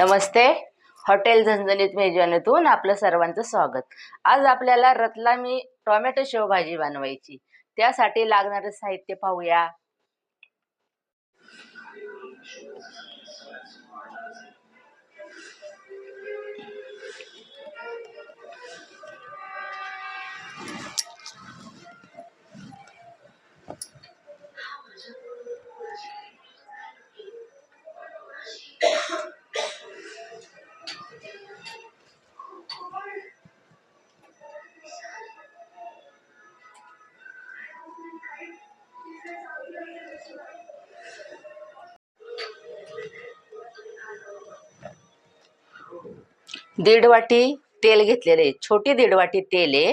नमस्ते. Hotel झणझणीत मेजवानीतून आपलं सर्वांचं स्वागत. आज आपल्याला रतलामी टोमॅटो शेवभाजी बनवायची. त्यासाठी लागणारं साहित्य पाहूया. दीड वाटी तेल घेतलेले छोटी दीड वाटी तेल आहे.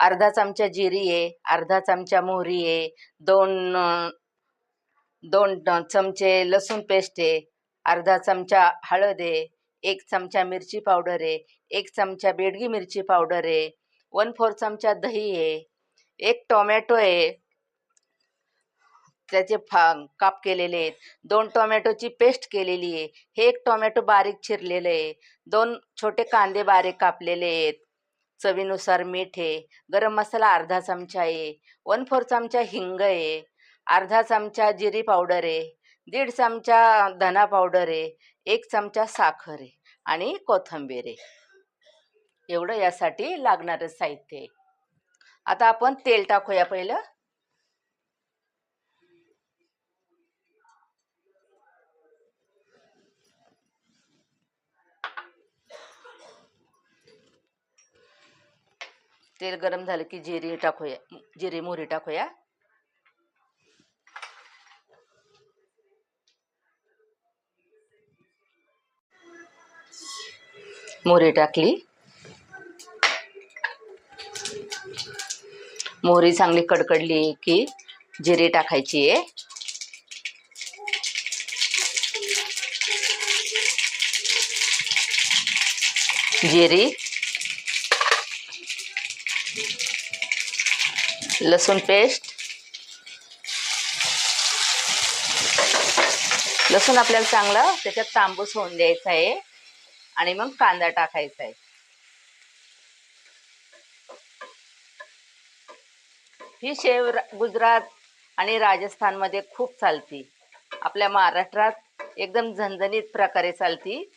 अर्धा चमचा जिरी आहे. अर्धा चमचा मोहरी आहे. दोन दोन चमचे लसूण पेस्ट आहे. अर्धा चमचा हळद आहे. एक चमचा मिरची पावडर आहे. एक चमचा बेडगी मिरची पावडर आहे. वन फोर चमचा दही आहे. एक टोमॅटो आहे. त्याचे फा काप केलेले आहेत. दोन टोमॅटोची पेस्ट केलेली आहे. हे एक टोमॅटो बारीक चिरलेलं आहे. दोन छोटे कांदे बारीक कापलेले आहेत. चवीनुसार मीठ आहे. गरम मसाला अर्धा चमचा आहे. वन फोर चमचा हिंग आहे. अर्धा चमचा जिरी पावडर आहे. दीड चमचा धना पावडर आहे. एक चमचा साखर आहे. आणि कोथिंबीर आहे. एवढं यासाठी लागणारं साहित्य आहे. आता आपण तेल टाकूया पहिलं. तेल गरम झालं की जिरी टाकूया जिरे मोहरी टाकूया. मोहरी टाकली. मोहरी चांगली कडकडली की जिरे टाकायची आहे. जिरी लसूण पेस्ट. लसूण आपल्याला चांगला त्याच्यात तांबूस होऊन द्यायचा आहे. आणि मग कांदा टाकायचा आहे. ही शेव गुजरात आणि राजस्थानमध्ये खूप चालती. आपल्या महाराष्ट्रात एकदम झणझणीत प्रकारे चालती.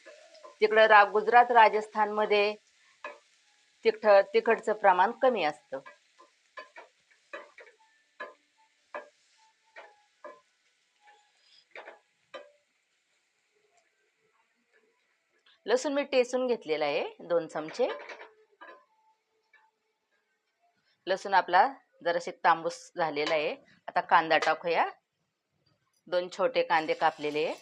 तिकडं रा गुजरात राजस्थानमध्ये तिखट तिखटचं प्रमाण कमी असतं. लसूण मी टेसून घेतलेला आहे दोन चमचे. लसूण आपला जरासे तांबूस झालेला आहे. आता कांदा टाकूया. दोन छोटे कांदे कापलेले आहे.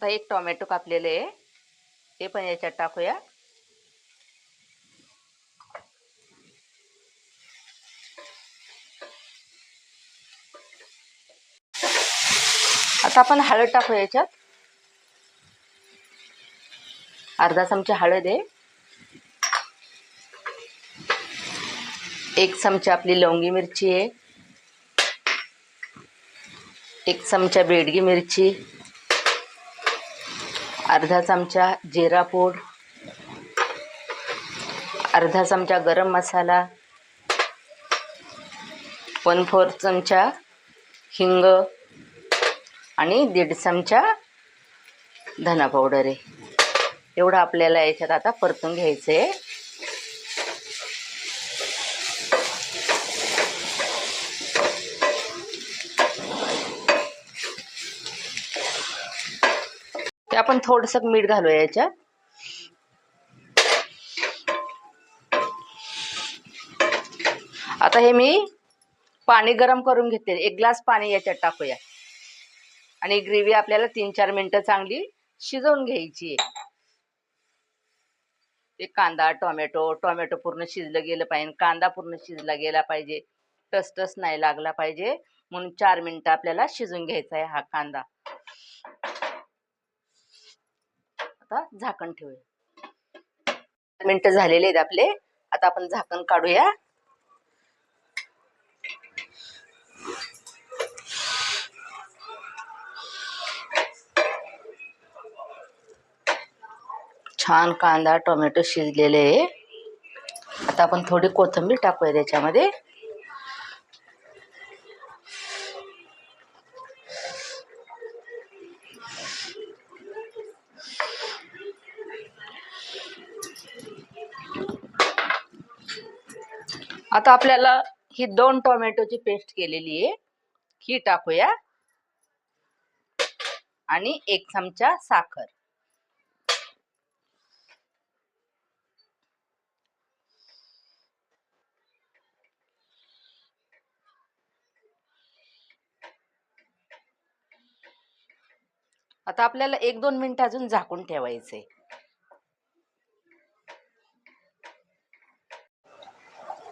आता एक टोमॅटो कापलेले आहे. ते पण याच्यात टाकूया. आता आपण हळद टाकूया याच्यात. अर्धा चमचा हळद आहे. एक चमचा आपली लवंगी मिरची आहे. एक चमचा बेडगी मिरची. अर्धा चमचा जिरा पूड अर्धा चमचा गरम मसाला वन फोर चमचा हिंग आणि दीड चमचा धना पावडर आहे. एवढं आपल्याला याच्यात आता परतून घ्यायचं आहे ते आपण थोडंसं मीठ घालूया याच्यात. आता हे मी पाणी गरम करून घेते. एक ग्लास पाणी याच्यात टाकूया. आणि ग्रेव्ही आपल्याला तीन चार मिनिटं चांगली शिजवून घ्यायची ते कांदा टोमॅटो टोमॅटो पूर्ण शिजलं गेलं पाहिजे. कांदा पूर्ण शिजला गेला पाहिजे. टसटस नाही लागला पाहिजे. म्हणून चार मिनिटं आपल्याला शिजून घ्यायचा आहे हा कांदा. आता झाकण ठेवूया. मिनटं झालेले आहेत आपले. आता आपण झाकण काढूया. छान कांदा टोमॅटो शिजलेले आहे. आता आपण थोडी कोथिंबीर टाकूया त्याच्यामध्ये. आता आपल्याला ही दोन टोमॅटोची पेस्ट केलेली आहे. ही टाकूया. आणि एक चमचा साखर. आता आपल्याला एक दोन मिनिट अजून झाकून ठेवायचे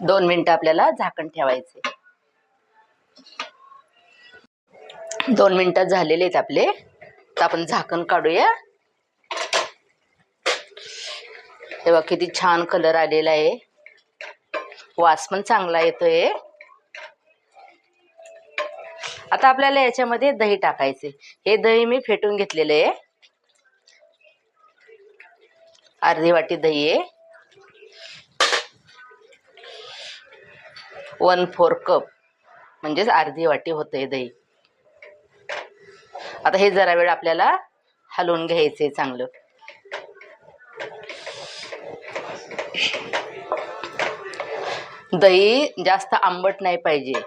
दोन मिनिटं आपल्याला झाकण ठेवायचे दोन मिनिटात झालेले आहेत आपले. तर आपण झाकण काढूया. तेव्हा किती छान कलर आलेला आहे. वास पण चांगला येतोय. आता आपल्याला याच्यामध्ये दही टाकायचे हे दही मी फेटून घेतलेलं आहे. अर्धी वाटी दही आहे. One four cup. म्हणजेच अर्धी वाटी होते दही. आता हे जरा वेळ आपल्याला हलवून घ्यायचे चांगलं. दही जास्त आंबट नाही पाहिजे.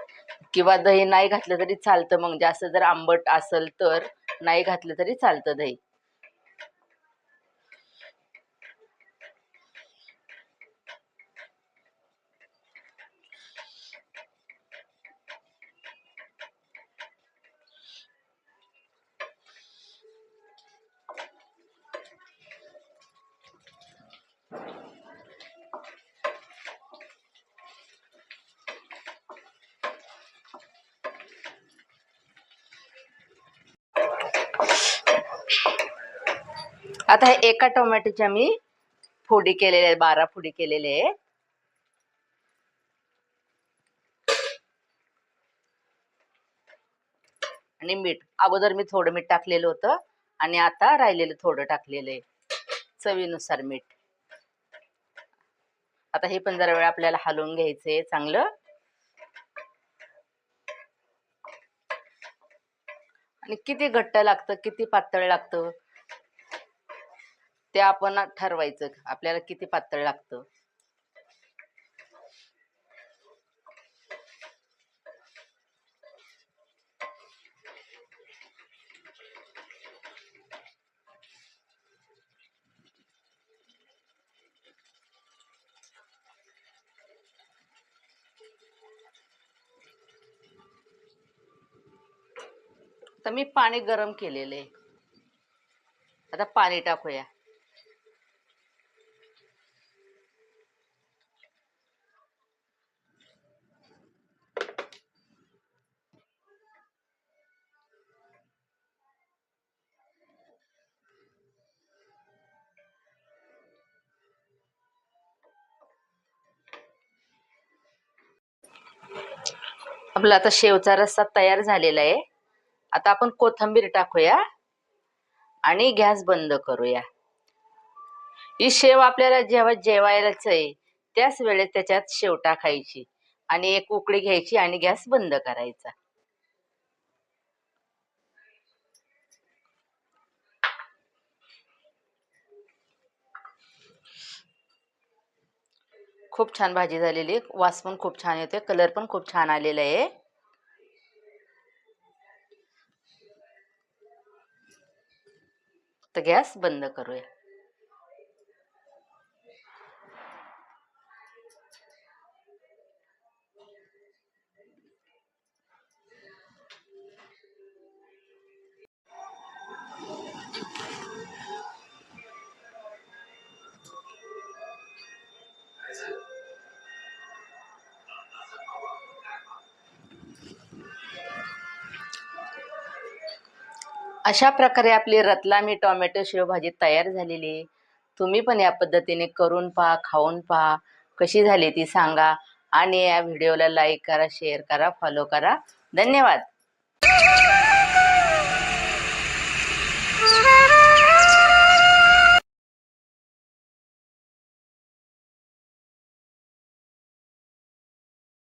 किंवा दही नाही घातलं तरी चालतं. मग जास्त जर आंबट असेल तर नाही घातलं तरी चालतं दही. आता हे एका टोमॅटोच्या मी फोडी केलेल्या आहेत बारा फोडी केलेले आणि मीठ अगोदर मी थोडं मीठ टाकलेलं होतं आणि आता राहिलेलं थोडं टाकलेलं आहे चवीनुसार मीठ. आता हे पण जरा वेळ आपल्याला हलवून घ्यायचंय चांगलं. आणि किती घट्ट लागतं किती पातळ लागतं? ते आपण ठरवायचं. आपल्याला किती पातळ लागतं. तर मी पाणी गरम केलेलं आहे. आता पाणी टाकूया. आपला आता शेवचा रस्सा तयार झालेला आहे. आता आपण कोथंबीर टाकूया आणि गॅस बंद करूया. ही शेव आपल्याला जेव्हा जेवायलाच आहे त्याच वेळेस त्याच्यात शेव टाकायची आणि एक उकळी घ्यायची आणि गॅस बंद करायचा. खूप छान भाजी झालेली आहे. वास पण खूप छान येते कलर पण खूप छान आलेला आहे. तर गॅस बंद करूया. अशा प्रकारे आपली रतलामी टोमॅटो शेवभाजी तयार झालेली आहे. तुम्ही पण या पद्धतीने करून पहा खाऊन पहा. कशी झाली ती सांगा आणि या व्हिडिओला लाईक करा शेअर करा फॉलो करा. धन्यवाद.